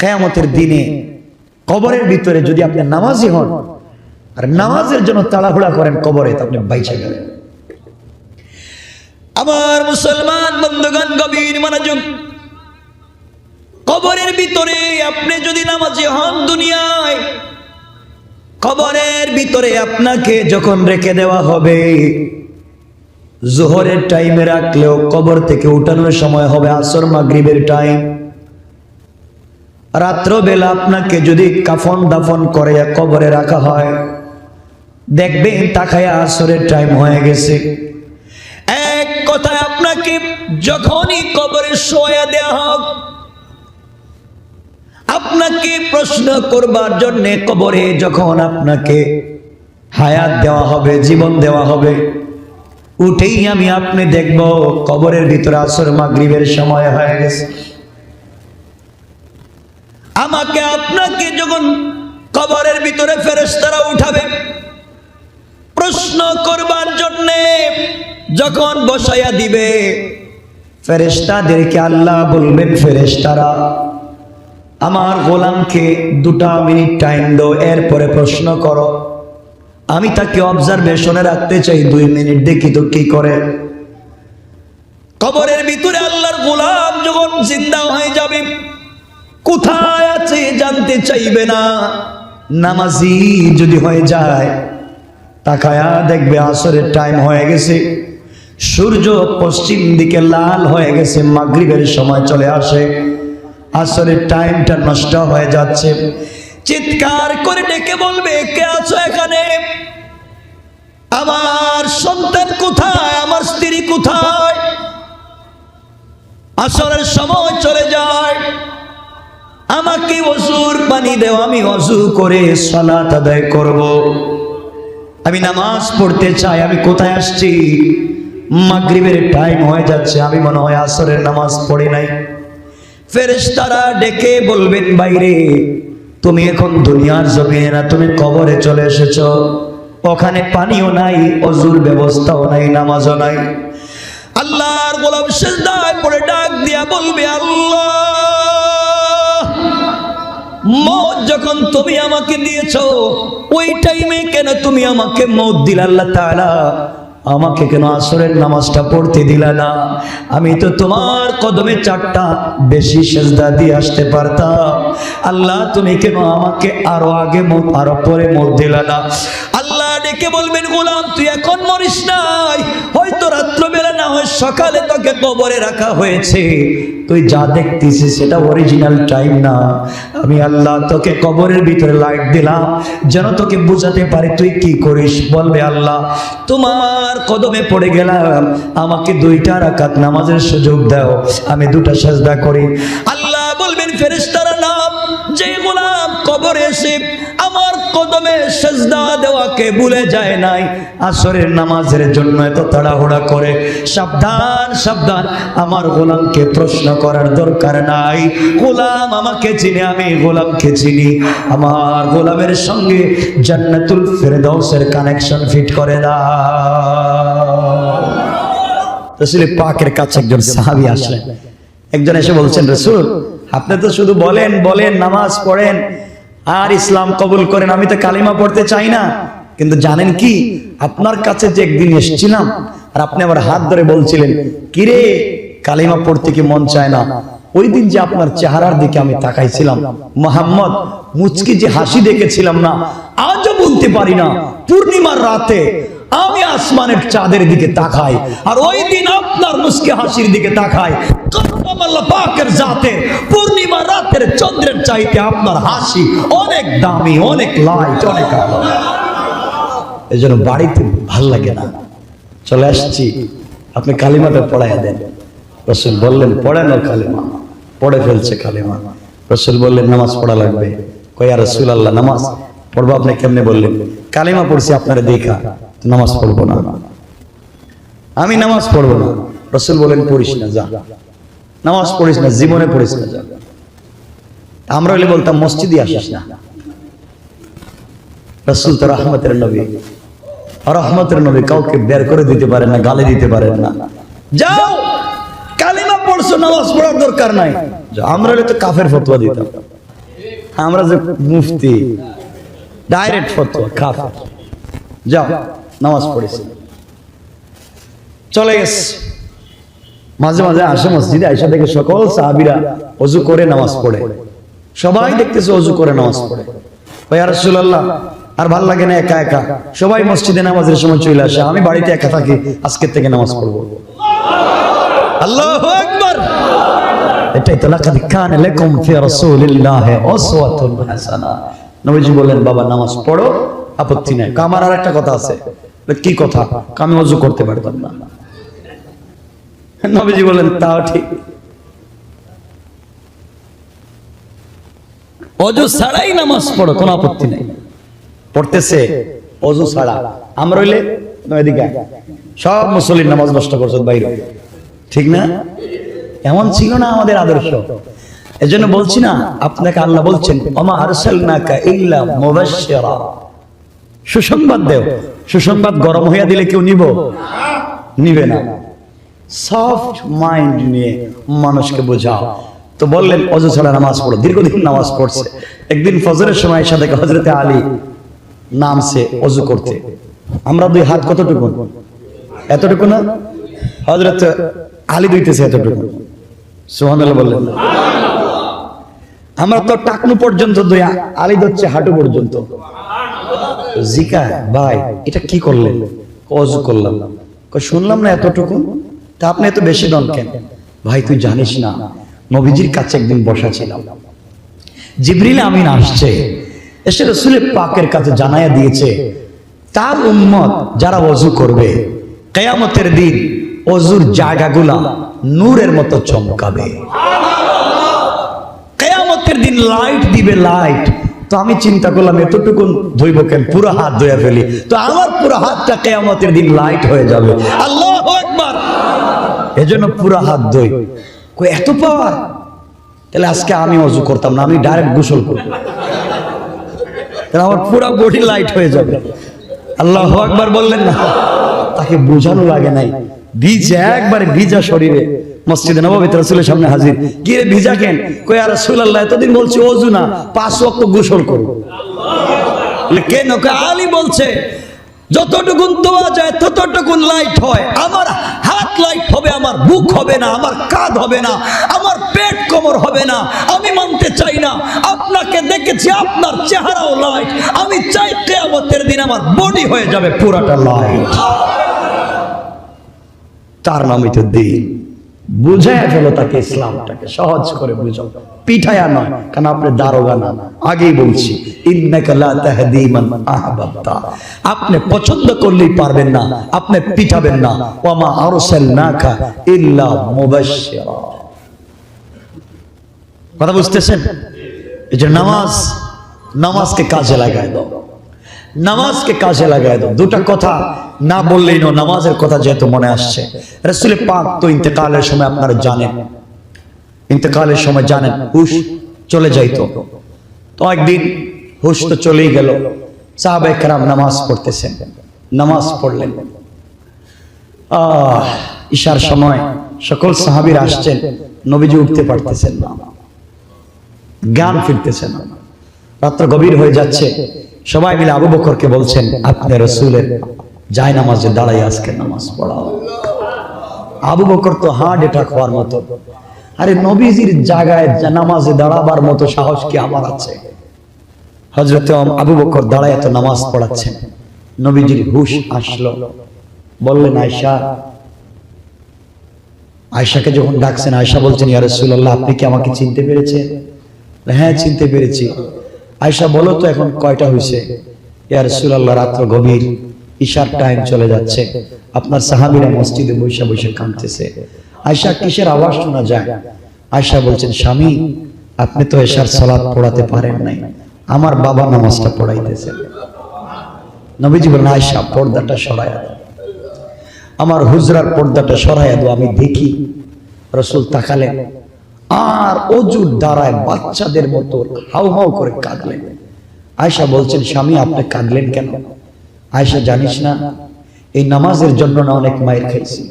কেয়ামতের দিনে কবরের ভিতরে যদি আপনি নামাজি হন, আর নামাজের জন্য তাড়াহুড়া করেন, কবরে আপনি বাইচে গেলেন। আমার মুসলমান বন্ধুগণ, গভীর মনোযোগ। কবরের ভিতরে আপনি যদি নামাজি হন দুনিয়ায়, কবরের ভিতরে আপনাকে যখন রেখে দেওয়া হবে, জোহরের টাইমে রাখলেও কবর থেকে উঠানোর সময় হবে, আসর মাগরিবের টাইম রাত্রবেলা আপনাকে যদি কাফন দাফন করে কবরে রাখা হয়, দেখবেন তাকায় আসরের টাইম হয়ে গেছে। এক কথায় আপনাকে যখনই কবরে শোয়া দেওয়া হোক, আপনাকে প্রশ্ন করবার জন্য কবরে যখন আপনাকে হায়াত দেওয়া হবে, জীবন দেওয়া হবে, উঠেই আমি আপনি দেখব কবরের ভিতরে আসর মাগরিবের সময় হয়ে গেছে। আমাকে আপনাকে যখন কবরের ভিতরে ফেরেশতারা উঠাবে, প্রশ্ন করবার জন্যে যখন বসাইয়া দিবে, ফেরেশতাদেরকে আল্লাহ বলবেন, ফেরেশতারা, আমার গোলামকে দুটা মিনিট টাইম দো এরপরে প্রশ্ন করো। আমি তাকে অবজারভেশনে রাখতে চাই, দুই মিনিট দেখি তো কি করে। কবরের ভিতরে আল্লাহর গোলাম যখন জিন্দা হয়ে যাবে কোথায় আছে জানতে চাইবে না। নামাজি যদি হয়ে যায়, তাকায়া দেখবে আসরের টাইম হয়ে গেছে। সূর্য পশ্চিম দিকে লাল হয়ে গেছে, মাগরিবের সময় চলে আসে। আসরের টাইমটা নষ্ট হয়ে যাচ্ছে। চিৎকার করে ডেকে বলবে, কে আছো এখানে? আমার সন্তান কোথায়? আমার স্ত্রী কোথায়? আসরের সময় চলে যায়। আমাকে অজুর পানি দেও, আমি অজু করে সালাত আদায় করব। আমি নামাজ পড়তে চাই, আমি কোথায় আসছি? মাগরিবের টাইম হয়ে যাচ্ছে, আমি মনে হয় আসরের নামাজ পড়ি নাই। ফেরেশতারা ডেকে বলবেন, বাইরে, তুমি এখন দুনিয়ার জমিনে না তুমি কবরে চলে এসেছ। ওখানে পানিও নাই, অজুর ব্যবস্থাও নাই, নামাজও নাই। আল্লাহর গোলাম সেজদায় পড়ে ডাক দিয়া বলবে, আল্লাহ যখন তুমি আমাকে দিয়েছ, ওই টাইমে কেন তুমি আমাকে দিল? আল্লাহ তালা আমাকে কেন আসরের নামাজটা পড়তে দিলা না? আমি তো তোমার কদমে চারটা বেশি সেজদা দিয়ে আসতে পারতাম। আল্লাহ তুমি কেন আমাকে আরও আগে আরও পরে মত দিলা না? আল্লাহ ডেকে বলবেন, গোলাম, তুই এখন মরিস নাই। হয়তো রাত্রবেলা না হয় সকালে তোকে কবরে রাখা হয়েছে। তুই যা দেখতেছিস সেটা অরিজিনাল টাইম না। আমি আল্লাহ তোকে কবরের ভিতরে লাইট দিলাম। যেন তোকে বুঝাতে পারি তুই কি করিস। বলবে আল্লাহ, তোমার কদমে পড়ে গেলাম। আমাকে দুইটা রাকাত নামাজের সুযোগ দাও। আমি দুটা সাজদা করি। আল্লাহ বলবেন, ফেরেশতারা নাম, যে গোলাম কবরে এসে আমার কদমে সেজদা দেওয়াকে ভুলে যায় নাই। আসরের নামাজের জন্য এত তাড়াহুড়া করে। সাবধান সাবধান। আমার গোলামকে প্রশ্ন করার দরকার নাই। গোলাম আমাকে চিনি, আমি গোলামকে চিনি। আমার গোলামের সঙ্গে জান্নাতুল ফেরদাউসের কানেকশন ফিট করে দাও রসুল পাকের কাছে একজন সাহাবী আসলেন। একজন এসে বলছেন, রসুল, আপনি তো শুধু বলেন বলেন, নামাজ পড়েন আর ইসলাম কবুল করেন, আমি তো কালিমা পড়তে চাই না। কিন্তু জানেন কি? আপনার কাছে যে একদিন এসেছিলাম, আর আপনি আমার হাত ধরে বলছিলেন, কিরে, কালিমা পড়তে কি মন চায় না? ওই দিন যে আপনার চেহারার দিকে আমি তাকাইছিলাম, মোহাম্মদ, মুচকি যে হাসি দেখেছিলাম না, আজও বলতে পারি না, পূর্ণিমার রাতে আমি আসমানের চাঁদের দিকে তাকাই, আর ওই দিন আপনার মুসকে হাসির দিকে তাকাই। কসম আল্লাহ পাকের জাতে পূর্ণিমা রাতের চন্দ্রের চাইতে আপনার হাসি অনেক দামি, অনেক লাইট অনেক আলো। এই জন্য বাড়িতে ভালো লাগে না। চলে আসছি। আপনি কালিমাটা পড়াইয়া দেন। রসুল বললেন পড়েন ওর কালিমা। পড়ে ফেলছে কালিমা। রসুল বললেন, নামাজ পড়া লাগবে। কয়া রসুল আল্লাহ নামাজ। পড়ব, আপনি কেমনে বললেন? কালিমা পড়ছি, আপনারা দেখা। নামাজ পড়ব না। আমি নামাজ পড়ব না। রসুল বলেন, পড়িস না, যা। নামাজ পড়িস না, জীবনে পড়িস না, যা। আমরা হলে বলতাম, মসজিদে আসিস না। রসুল তো রহমতের নবী। রহমতের নবী কাউকে বের করে দিতে পারেন না, গালি দিতে পারেন না। যাও, কালিমা পড়ছো, নামাজ পড়ার দরকার নাই। আমরা হলে তো কাফের ফতোয়া দিতাম। আমরা যে মুফতি, ডাইরেক্ট ফতোয়া খাফ যাও। নামাজ পড়েছি। চলে গেছে। মাঝে মাঝে আসে মসজিদে আইসা থেকে সকল সাহাবিরা অজু করে নামাজ পড়ে। সবাই দেখতেছে অজু করে নামাজ পড়ে। ওই আর রাসূলুল্লাহ আর ভালো লাগে না একা একা? সবাই মসজিদে নামাজের সময় চলে আসে। আমি বাড়িতে একা থাকি আজকের থেকে নামাজ পড়ব। আল্লাহু আকবার! এটাই তো লাকাদ কানা লাকুম ফি রাসূলিল্লাহি উসওয়াতুন হাসানা। নবীজি বলেন বাবা নামাজ পড়ো আপত্তি নাই। আমার আর একটা কথা আছে। কি কথা? আমি ওযু করতে পারতাম না। নবীজি বলেন, তাও ঠিক। অজু ছাড়াই নামাজ পড়ো, কোনো আপত্তি নেই। পড়তেছে, অজু ছাড়া। আমরা হইলে এদিকে সব মুসলিম নামাজ নষ্ট করছ বাইরে। ঠিক না? এমন ছিল না আমাদের আদর্শ। এজন্য বলছি না, আপনাকে আল্লাহ বলছেন আমা আরসালনাকা ইল্লা মুবাশশিরা। সুসংবাদ দেও। সুসংবাদ গরম হইয়া দিলে কেউ নিব? নিবে না। সফট মাইন্ড নিয়ে মানুষকে বোঝাও। তো বললেন, অজু ছাড়া নামাজ পড়ো। দীর্ঘদিন নামাজ পড়ছে। একদিন ফজরের সময় সাথে হজরতে আলী নামছে অজু করতে। আমরা দুই হাত কতটুকু? এতটুকু না? হজরত আলী দুইতেছে এতটুকু। সোহানাল বললেন, আমরা তো টাকনু পর্যন্ত দুই আলী ধরছে হাঁটু পর্যন্ত। জিকা, ভাই, এটা কি করলেন? অজু করলাম। শুনলাম না এতটুকু? তা আপনি এত বেশি দন কেন? ভাই, তুই জানিস না, নবীজির কাছে একদিন বসা ছিলাম। জিবরিল আমিন আসছে, এসে রসুলের পাকের কাছে জানাইয়া দিয়েছে, তার উম্মত যারা অজু করবে, কেয়ামতের দিন অজুর জায়গাগুলা নূরের মতো চমকাবে। কেয়ামতের দিন লাইট দিবে লাইট তো আমি চিন্তা করলাম এতটুকু ধুইব কেন? পুরো হাত ধুয়ে ফেলি। তো আমার পুরো হাতটা কেয়ামতের দিন লাইট হয়ে যাবে। আল্লাহু আকবার! এজন্য পুরো হাত ধুই। কই, এত পাওয়ার তাহলে আজকে আমি অজু করতাম না, আমি ডাইরেক্ট গোসল করব। তাহলে আমার পুরো বডি লাইট হয়ে যাবে। আল্লাহ একবার বললেন না। তাকে বোঝানো লাগে নাই। ভিজা, একবারে ভিজা শরীরে। মসজিদে নববীতে সামনে হাজির। রে ভিজা কেন? আর রাসূলুল্লাহ এতদিন অজু না পাঁচ গোসল বলে, কেন? বলছে আমার হাত লাইট হবে আমার বুক হবে না আমার কাঁধ হবে না আমার পেট কোমর হবে না আমি মানতে চাই না। আপনাকে দেখেছি আপনার চেহারাও লাইট আমি চাই কেয়ামতের দিন আমার বডি হয়ে যাবে পুরাটা লাইট তার নামই তো দিন। বুঝায় ফেলো তাকে ইসলামটাকে, সহজ করে বুঝাও। পিঠায়া নয়, কারণ আপনি দারোগা না। আগেই বলছি আপনি পছন্দ করলেই পারবেন না, আপনি পিঠাবেন না। ওয়ামা আরসালনাকা ইল্লা মুবাশশিরা। কথা বুঝতেছেন? এই যে নামাজ, নামাজকে কাজে লাগায় দাও। নামাজকে কাজে লাগায় দাও। দুটা কথা না বললেই না নামাজের কথা যেহেতু মনে আসছে। রসুল পাক তো ইন্তেকালের সময় আপনারা জানেন। ইন্তেকালের সময় জানেন, হুশ চলে যাইতো। তো একদিন হুশ তো চলেই গেল। সাহাবে কেরাম নামাজ পড়তেছেন, নামাজ পড়লেন। আহ, ঈশার সময় সকল সাহাবীর আসছেন, নবীজি উঠতে পারতেছেন না। জ্ঞান ফিরতেছেন না। রাত্র গভীর হয়ে যাচ্ছে। সবাই মিলে আবু বকরকে বলছেন, আপনি রসুলের যায় নামাজে দাঁড়াই আজকে নামাজ পড়াও। আবু বকর তো হার্ট অ্যাটাক হওয়ার মতো। আরে নবীজির জায়গায় নামাজে দাঁড়াবার মতো সাহস কি আমার আছে? হজরত আবু বকর দাঁড়ায় তো নামাজ পড়াচ্ছেন। নবীজির হুশ আসলো। বললেন আয়সা আয়সাকে যখন ডাকছেন আয়সা বলছেন, ইয়া রাসূলুল্লাহ, আপনি কি আমাকে চিনতে পেরেছেন? হ্যাঁ চিনতে পেরেছি। আয়সা বলো তো এখন কয়টা হয়েছে? ইয়া রাসূলুল্লাহ রাত্র গভীর, ঈশার টাইম চলে যাচ্ছে। আপনার সাহাবীরা মসজিদে বসে বসে কাঁদতেছে। আয়সা কিসের আওয়াজ শোনা যায়? আয়সা বলছেন, স্বামী, আপনি তো এশার সালাত পড়াতে পারেন নাই। আমার বাবা নামাজটা পড়াইতেছে। নবীজি বলেন আয়সা পর্দাটা সরায় দাও। আমার হুজরার পর্দাটা সরাইয়া দাও, আমি দেখি। রসুল তাকালেন। আর অজুর দ্বারায় বাচ্চাদের মতো হাউ হাউ করে কাঁদলেন। আয়সা বলছেন, স্বামী, আপনি কাঁদলেন কেন? আয়সা জানিস না, এই নামাজের জন্য না অনেক মায়ের খাইছি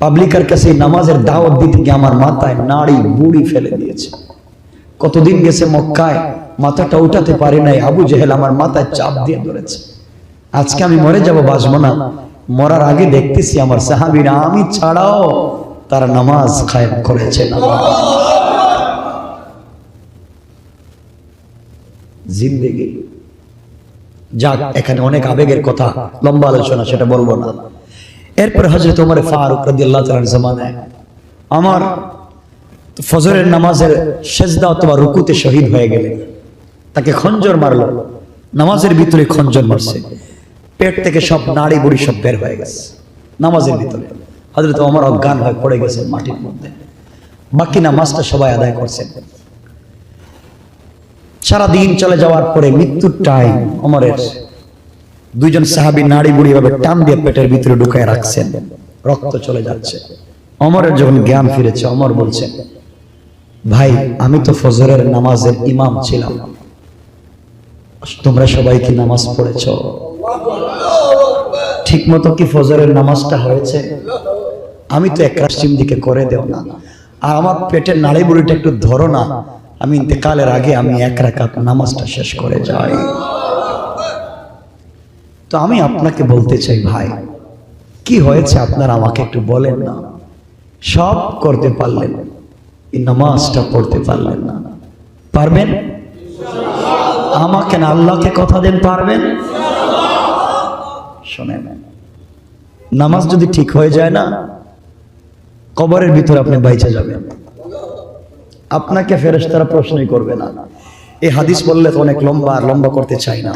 পাবলিকের কাছে এই নামাজের দাওয়াত দিতে গিয়ে আমার মাথায় নাড়ি বুড়ি ফেলে দিয়েছে। কতদিন গেছে মক্কায়, মাথাটা উঠাতে পারি নাই, আবু জেহেল আমার মাথায় চাপ দিয়ে ধরেছে। আজকে আমি মরে যাব, বাঁচবো না। মরার আগে দেখতেছি আমার সাহাবিরা, আমি ছাড়াও তারা নামাজ খায়েম করেছে। জিন্দেগি। যাক, এখানে অনেক আবেগের কথা, লম্বা আলোচনা, সেটা বলব না। এরপর হজরত ওমর ফারুক রাদিয়াল্লাহু তাআলার জামানায় আমার ফজরের নামাজের সেজদা অথবা রুকুতে শহীদ হয়ে গেলেন। তাকে খঞ্জর মারলো। নামাজের ভিতরে খঞ্জর মারছে। পেট থেকে সব নাড়ি বুড়ি সব বের হয়ে গেছে। নামাজের ভিতরে। হজরত ওমর অজ্ঞান হয়ে পড়ে গেছেন মাটির মধ্যে। বাকি নামাজটা সবাই আদায় করছেন সারা দিন চলে যাওয়ার পরে মৃত্যুর টাইম অমরের দুইজন সাহাবি নাড়ি বুড়ি ভাবে টান দিয়ে পেটের ভিতরে ঢুকায় রাখছেন। রক্ত চলে যাচ্ছে। অমরের যখন জ্ঞান ফিরেছে অমর বলছেন ভাই, আমি তো ফজরের নামাজের ইমাম ছিলাম। তোমরা সবাই কি নামাজ পড়েছ? ঠিক মতো কি ফজরের নামাজটা হয়েছে? আমি তো এক রাশিম দিকে করে দেও না। আর আমার পেটের নাড়ি বুড়িটা একটু ধরো না। আমি ইন্তেকালের আগে আমি এক রাকাত নামাজটা শেষ করে যাই। তো আমি আপনাকে বলতে চাই, ভাই, কি হয়েছে আপনারা আমাকে একটু বলেন না। সব করতে পারলেন এই নামাজটা পড়তে পারলেন না। পারবেন? আমাকে না আল্লাহকে কথা দেন, পারবেন? শোনেন, নামাজ যদি ঠিক হয়ে যায় না কবরের ভিতরে আপনি বাইচে যাবেন। আপনাকে ফেরেস্তারা প্রশ্নই করবে না। এই হাদিস বললে তো অনেক লম্বা আর লম্বা করতে চাই না।